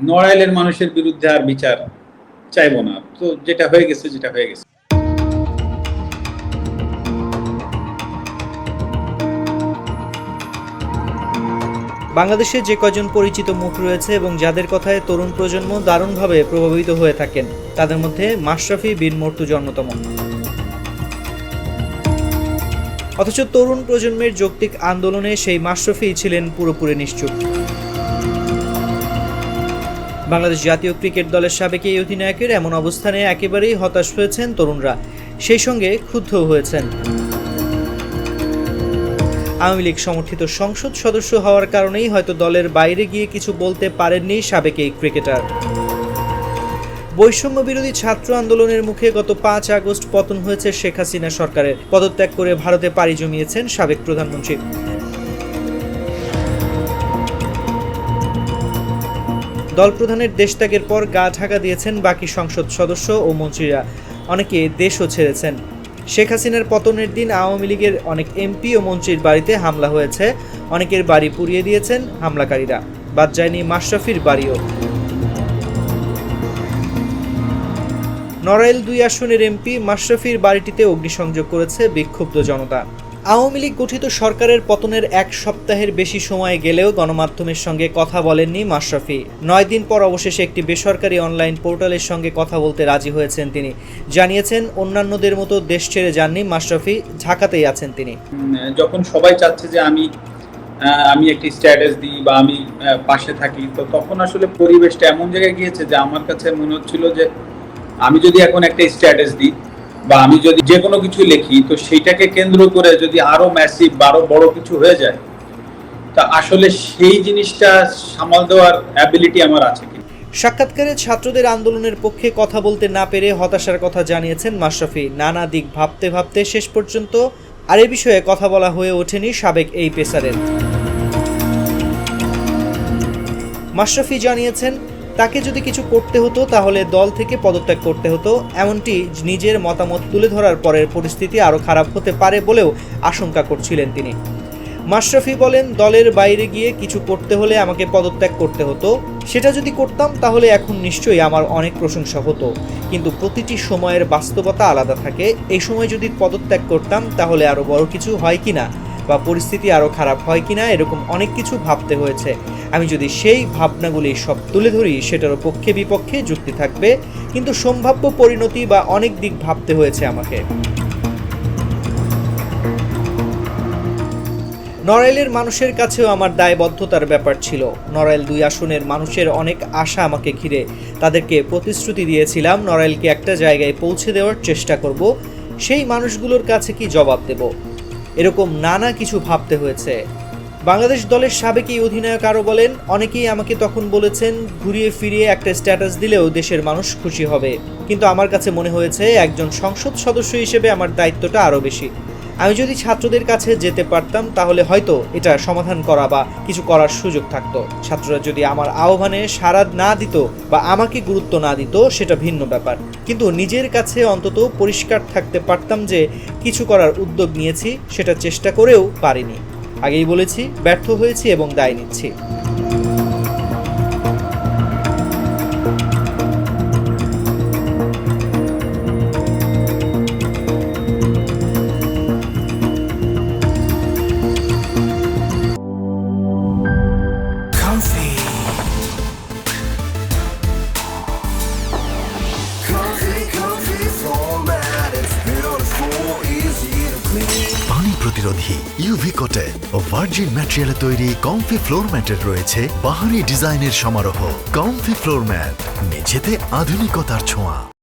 নড়াইলের মানুষের বিরুদ্ধে আর বিচার চাইব না। তো যেটা হয়ে গেছে, যেটা হয়ে গেছে। বাংলাদেশে যে কজন পরিচিত মুখ রয়েছে এবং যাদের কথায় তরুণ প্রজন্ম দারুণভাবে প্রভাবিত হয়ে থাকেন, তাদের মধ্যে মাশরাফি বিন মর্তুজ অন্যতম। অথচ তরুণ প্রজন্মের যৌক্তিক আন্দোলনে সেই মাশরাফি ছিলেন পুরোপুরি নিশ্চুপ। বাংলাদেশ জাতীয় ক্রিকেট দলের সাবেক এই অধিনায়কের এমন অবস্থানে একেবারেই হতাশ হয়েছেন তরুণরা। সেই সঙ্গে ক্ষুব্ধ হয়েছেন। আওয়ামী লীগ সমর্থিত সংসদ সদস্য হওয়ার কারণেই হয়তো দলের বাইরে গিয়ে কিছু বলতে পারেননি সাবেক এই ক্রিকেটার। বৈষম্য বিরোধী ছাত্র আন্দোলনের মুখে গত পাঁচ আগস্ট পতন হয়েছে শেখ হাসিনা সরকারের। পদত্যাগ করে ভারতে পাড়ি জমিয়েছেন সাবেক প্রধানমন্ত্রী। দল প্রধানের দেশত্যাগের পর গা ঢাকা দিয়েছেন বাকি সংসদ সদস্য ও মন্ত্রীরা। অনেকে দেশও ছেড়েছেন। শেখ হাসিনার পতনের দিন আওয়ামী লীগের অনেক এমপি ও মন্ত্রীর বাড়িতে হামলা হয়েছে। অনেকের বাড়ি পুড়িয়ে দিয়েছেন হামলাকারীরা। বাদ যায়নি মাশরাফির বাড়িও। নড়াইল দুই আসনের এমপি মাশরাফির বাড়িটিতে অগ্নিসংযোগ করেছে বিক্ষুব্ধ জনতা। আওয়ামী লীগ গঠিত সরকারের পতনের এক সপ্তাহের বেশি সময় গেলেও গণমাধ্যমের সঙ্গে কথা বলেননি মাশরাফি। নয় দিন পর অবশেষে একটি বেসরকারি অনলাইন পোর্টালের সঙ্গে কথা বলতে রাজি হয়েছেন তিনি। জানিয়েছেন, অন্যান্যদের মতো দেশ ছেড়ে যাননি মাশরাফি, ঢাকাতেই আছেন তিনি। যখন সবাই চাচ্ছে যে আমি আমি একটি স্ট্যাটাস দিই বা আমি পাশে থাকি, তো তখন আসলে পরিবেশটা এমন জায়গায় গিয়েছে যে আমার কাছে মনে হচ্ছিল যে আমি যদি এখন একটা স্ট্যাটাস দিই বা আমি যদি যে কোনো কিছু লিখি, তো সেইটাকে কেন্দ্র করে যদি আরও ম্যাসিভ আরও বড় কিছু হয়ে যায়, তা আসলে সেই জিনিসটা সামাল দেওয়ার অ্যাবিলিটি আমার আছে কি সাক্ষাৎকারে ছাত্রদের আন্দোলনের পক্ষে কথা বলতে না পেরে হতাশার কথা জানিয়েছেন মাশরাফি। নানা দিক ভাবতে ভাবতে শেষ পর্যন্ত আর এ বিষয়ে কথা বলা হয়ে ওঠেনি সাবেক এই পেসারের মাশরাফি জানিয়েছেন তাকে যদি কিছু করতে হতো, তাহলে দল থেকে পদত্যাগ করতে হতো। এমনটি নিজের মতামত তুলে ধরার পরের পরিস্থিতি আরও খারাপ হতে পারে বলেও আশঙ্কা করছিলেন তিনি। মাশরাফি বলেন, দলের বাইরে গিয়ে কিছু করতে হলে আমাকে পদত্যাগ করতে হতো। সেটা যদি করতাম, তাহলে এখন নিশ্চয়ই আমার অনেক প্রশংসা হতো। কিন্তু প্রতিটি সময়ের বাস্তবতা আলাদা থাকে। এই সময় যদি পদত্যাগ করতাম, তাহলে আরও বড় কিছু হয় কিনা বা পরিস্থিতি আরও খারাপ হয় কিনা এরকম অনেক কিছু ভাবতে হয়েছে। আমি যদি সেই ভাবনাগুলি সব তুলে ধরি সেটার পক্ষে বিপক্ষে যুক্তি থাকবে। কিন্তু সম্ভাব্য পরিণতি বা অনেক দিক ভাবতে হয়েছে আমাকে। নড়াইলের মানুষের কাছেও আমার দায়বদ্ধতার ব্যাপার ছিল। নড়াইল দুই আসনের মানুষের অনেক আশা আমাকে ঘিরে। তাদেরকে প্রতিশ্রুতি দিয়েছিলাম, নড়াইলকে একটা জায়গায় পৌঁছে দেওয়ার চেষ্টা করব। সেই মানুষগুলোর কাছে কি জবাব দেব? এরকম নানা কিছু ভাবতে হয়েছে। বাংলাদেশ দলের সাবেক এই অধিনায়ক আরও বলেন, অনেকেই আমাকে তখন বলেছেন, ঘুরিয়ে ফিরিয়ে একটা স্ট্যাটাস দিলেও দেশের মানুষ খুশি হবে। কিন্তু আমার কাছে মনে হয়েছে, একজন সংসদ সদস্য হিসেবে আমার দায়িত্বটা আরও বেশি। আমি যদি ছাত্রদের কাছে যেতে পারতাম, তাহলে হয়তো এটা সমাধান করা বা কিছু করার সুযোগ থাকতো। ছাত্ররা যদি আমার আহ্বানে সাড়া না দিত বা আমাকে গুরুত্ব না দিত, সেটা ভিন্ন ব্যাপার। কিন্তু নিজের কাছে অন্তত পরিষ্কার থাকতে পারতাম যে কিছু করার উদ্যোগ নিয়েছি, সেটা চেষ্টা করেও পারিনি। আগেই বলেছি, ব্যর্থ হয়েছি এবং দায় নিচ্ছি। পানি প্রতিরোধী ইউভি কটন ও ভার্জিন ম্যাটেরিয়ালে তৈরি কমফি ফ্লোর ম্যাটের রয়েছে বাহারি ডিজাইনের সমারোহ। কমফি ফ্লোর ম্যাট মেঝেতে আধুনিকতার ছোঁয়া।